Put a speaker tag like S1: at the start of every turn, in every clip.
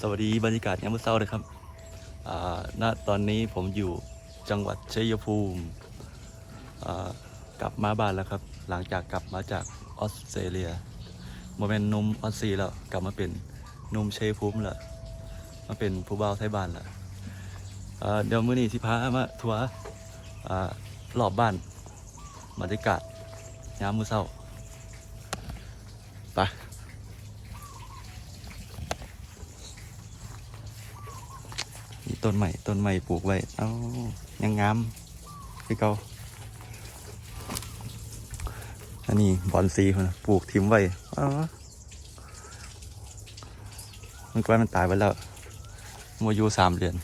S1: สวัสดีบรรยากาศยามมื้อเช้าเลยครับณตอนนี้ผมอยู่จังหวัดชัยภูมิอ่ากลับมาบ้านแล้วครับ หลังจากกลับมาจากออสเตรเลียโมเมนต์นมออสซีแล้วกลับมาเป็นหนมชัยภูมิแล้วมาเป็นผู้บ่าวไทยบ้านแล้วเดี๋ยวมื้อนี้สิพามาทัวร์รอบบ้านบรรยากาศยามมื้อเช้าไป มี ต้นใหม่ต้นใหม่ปลูกไว้เอายังงามคือเกาอันนี้บอนซีคนปลูกทิ้มไว้เอามันกล้วยมันตายไปแล้วมาอยู่สามเดือน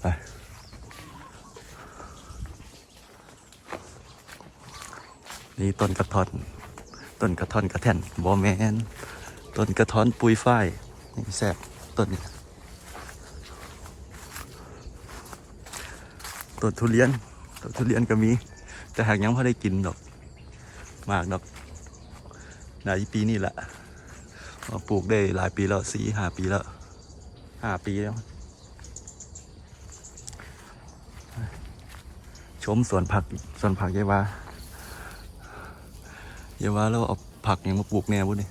S1: ไปนี่ต้นกระท่อน ต้นกระท่อนกระแท่นบอแมน ต้นกระท้อนปุยฝ้ายนี่แซ่บต้นนี้ต้นทุเรียนต้นทุเรียนก็มี แต่หากยังพอได้กินดอกมากดอกในปีนี้แหละมาปลูกได้หลายปีแล้วสี่ห้าปีแล้วห้าปีแล้วชมสวนผักสวนผักยายวายายวาแล้วเอาผักหยังมาปลูกแน่บุ้นี่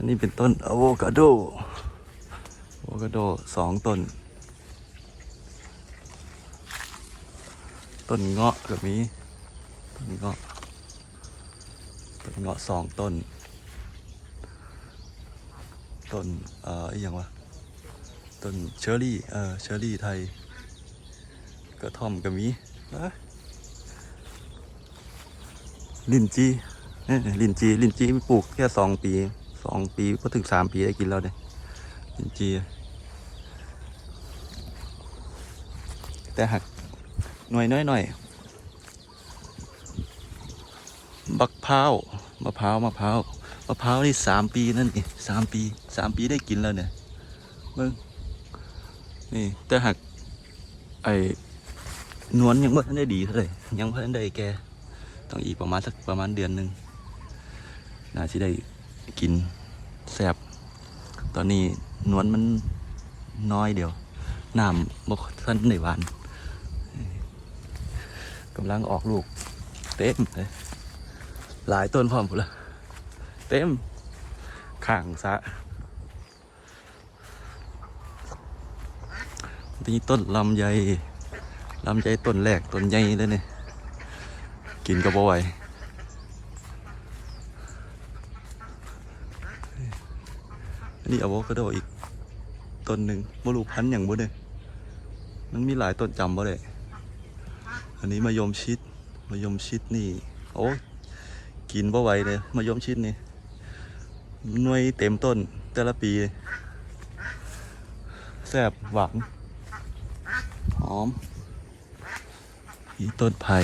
S1: อันนี้เป็นต้นอะโวคาโดอะโวคาโดสองต้น ต้นเงาะกับมีต้นเงาะต้นเงาะสองต้น ต้นเอ่ออหย่างวะต้นเชอร์รี่เออเชอร์รี่ไทยกระท่อมกับมีลินจีเอ้ยลินจีลินจีปลูกแค่สองปี สองปีก็ถึงสามปีได้กินแล้วเนี่ยลินจีแต่หักหน่วยน้อยหน่อยบักพร้าวมะพร้าวมะพร้าวมะพร้าวนี่สามปีนั่นเองสามปีสามปีได้กินแล้วเนี่ยเบิ่งนี่แต่หักไอ้นวลยังไม่ทันได้ดีเท่าไหร่ยังไม่ทันได้แกต้องอีกประมาณสักประมาณเดือนหนึ่งน่าจะได้ กินแซบตอนนี้นวลมันน้อยเดียวน้ำบกท่านในวานกำลังออกลูก เต็มเลยหลายต้นพร้อมพุ่นละเต็มข้างสะนี่ต้นลำไยลำไยต้นแรกต้นใหญ่เลยเนี่ยกินก็บ่ไหวอัน นี้อะโวคาโดอีกต้นหนึ่งมรู้พันธุ์อย่างบ่เนี่ยมันมีหลายต้นจำบ่ได้อันนี้มะยมชิดมะยมชิดนี่โอ้กินบ่ไหวเลยมะยมชิดนี่หน่วยเต็มต้นแต่ละปีแซบหวานหอมมีต้นไผ่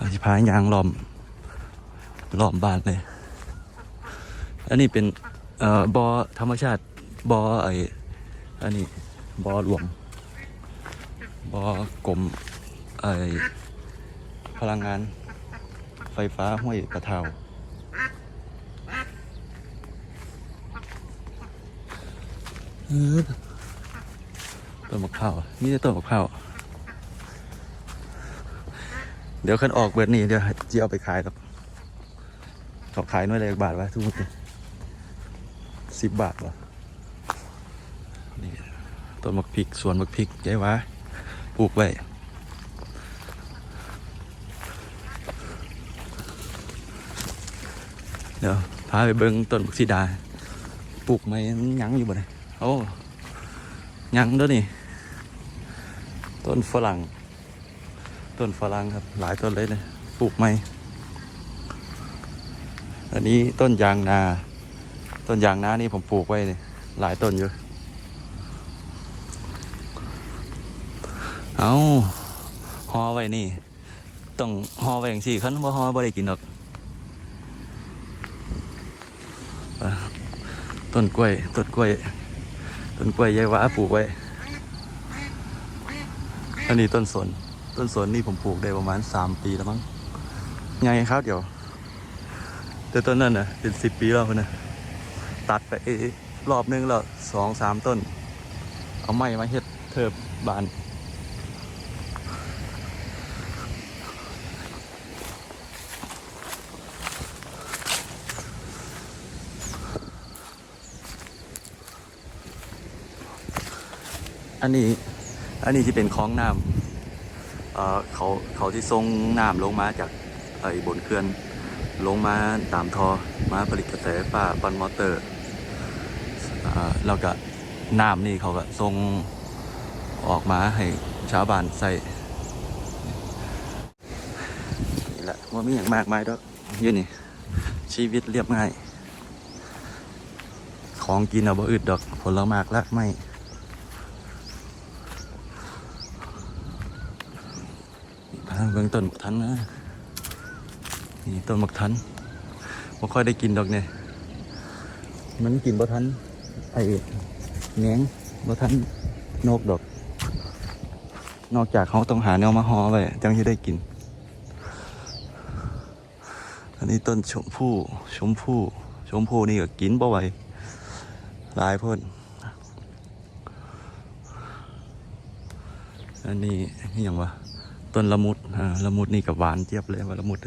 S1: อธิพายยางล้อมล้อมบ้านเลย อันนี้เป็น เอ่อบอธรรมชาติบอไออันนี้บอหลวงบอกรมไอพลังงาน ไฟฟ้าห้วยกระเทาเต้นมะพร้าวมีแต่ต้นมะพร้าวเดี๋ยวขึ้นออกเบิดนี่เดี๋ยวจะเอาไปขายครับเขาขายหน้อยเละบาทวะทุกคน สิบบาทวะนี่ต้นมะพริกสวนมะพริกยายวะปลูกไว้เดี๋ยวพาไปเบิ้งต้นบักซีดาปลูกไม่มันหยังอยู่บ่นี่ยโอ้ยังด้วยนี่ ต้นฝรั่ง ต้นฝรั่งครับ หลายต้นเลยเลยปลูกไม่อันนี้ต้นยางนา ต้นยางนานี่ผมปลูกไว้เนี่ยหลายต้นอยู่ เอาห่อไว้นี่ ต้องห่อไว้อย่างสี่ขั้นว่าห่อบ่ได้กินหรอกต้นกล้วยต้นกล้วยต้นกล้วยยายวาปลูกไว้ อันนี้ต้นสน ต้นสนนี่ผมปลูกได้ประมาณสามปีแล้วมั้งไงครับเดี๋ยวแต่ต้นนั้นน่ะเป็นสิบปีแล้วพุ่นนะ ตัดไปรอบนึงแล้วสองสามต้น เอาไม้มาเฮ็ดเทิบบานอันนี้อันนี้ที่เป็นคลองน้ำเอ่อเขาเขาที่ทรงน้ำลงมาจากไอ้บนเขื่อนลงมาตามทอมาผลิตกระแสไฟฟ้าปั่นมอเตอร์ แล้วก็น้ำนี่เขาก็ทรงออกมาให้ชาวบ้านใส่นี่แหละว่ามีอย่างมากมายดอกยี่นี่ ชีวิตเรียบง่าย ของกินเอาบ่อึดดอกผลไม้ละไม่พาเบื้องต้นบักทันนะนี่ต้นบักทันบ่ค่อยได้กินดอกเนี่ยมันกินบ่ทัน ไอ้แหนงบ่ทันนกดอก นอกจากเขาต้องหาแนวมาหอไว้จังที่ได้กิน อันนี้ต้นชมพู่ชมพู่ชมพู่นี่ก็กินบ่ไหวหลายพ่นอันนี้นี่อย่างวะต้นละมุดอ่าละมุดนี่กับหวานเจี๊ยบเลยว่าละมุด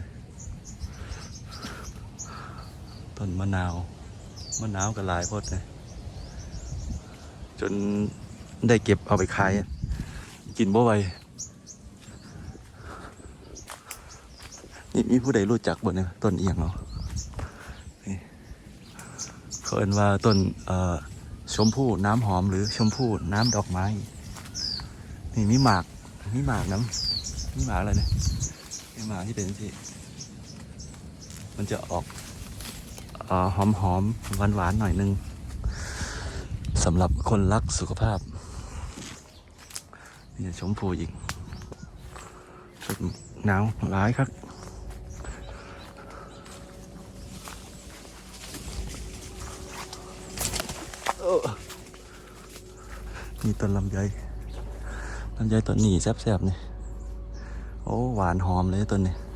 S1: ต้นมะนาว มะนาวก็หลายพดเลย จนได้เก็บเอาไปขาย กินบ่ไหวนี่มีผู้ใดรู้จักบ่เนี่ยต้นเอียงเนาะเขาเอินว่าต้นชมพู่น้ำหอมหรือชมพู่น้ำดอกไม้ นี่มีหมากมีหมากน้ำนี่หมากอะไรเนี่ยนี่หมากที่เป็นที่ มันจะออกอหอมหอมหวานหวานๆหน่อยนึง สำหรับคนรักสุขภาพ นี่ชมพูอีกหนาวร้ายครับเอ้อนี่ต้นลำไยลำไยต้นหนีแซ่บๆเนี่ยโอ้ หวานหอมเลยต้นนี้นี่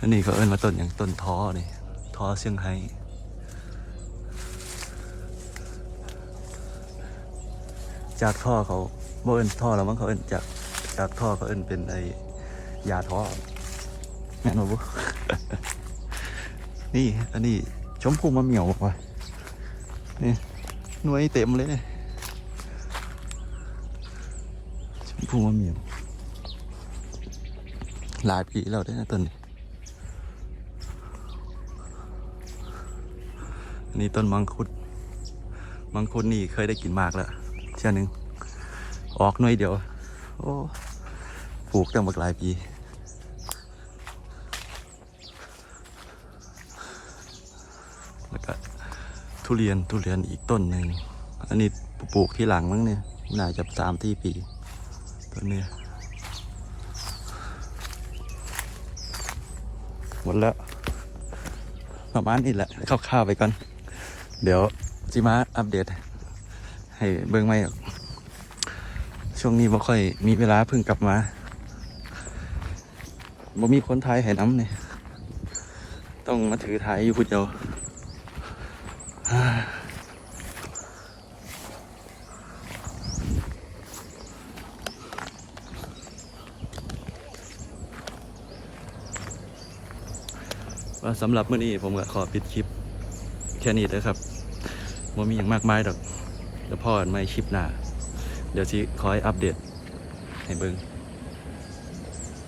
S1: อันนี้เขาเอิ้นมาต้นอย่างต้นท้อนี่ท้อเซี่ยงไฮ้จากท่อเขาบ่เอิ้นท่อแล้วมั้งเขาเอิ้นจากจากท่อเขาเอิ้นเป็นไอ้ยาท้อแม่นบ่บุนี่อันนี้ชมพูมะเหมี่ยวบอกว่านี่หน่วยเต็มเลยเนี่ยชมพูมะเหมี่ยวหลายปีแล้วได้อนะต้นนี้ นนี้ต้นมังคุด มังคุดนี่เคยได้กินมากแล้วเชื่อหนึ่งออกหน่วยเดียว โอ้ปลูกตั้งบักหลายปี แล้วก็ทุเรียนทุเรียนอีกต้นหนึ่ง อันนี้ปลูกที่หลังมั้งเนี่ย น่าจะสามที่ปีต้นเนี้ยหมดแล้วประมาณนี้แหละคร่าวๆไปก่อน เดี๋ยวจิมาอัปเดต ให้เบิ่งไมหรอกช่วงนี้บ่ค่อยมีเวลาเพิ่งกลับมาบ่มีคนไทยให้น้ำเนี่ยต้องมาถือถ่ายอยู่พุดเดียวว่าสำหรับมื้อนี้ผมก็ขอปิดคลิป ค่นี้เด้อครับว่ามีอย่างมากมายดอกเดี๋ยวพ่อไม่คลิปหน้า เดี๋ยวที่คอยอัปเดตให้เบิ่ง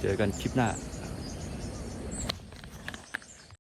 S1: เจอกันคลิปหน้า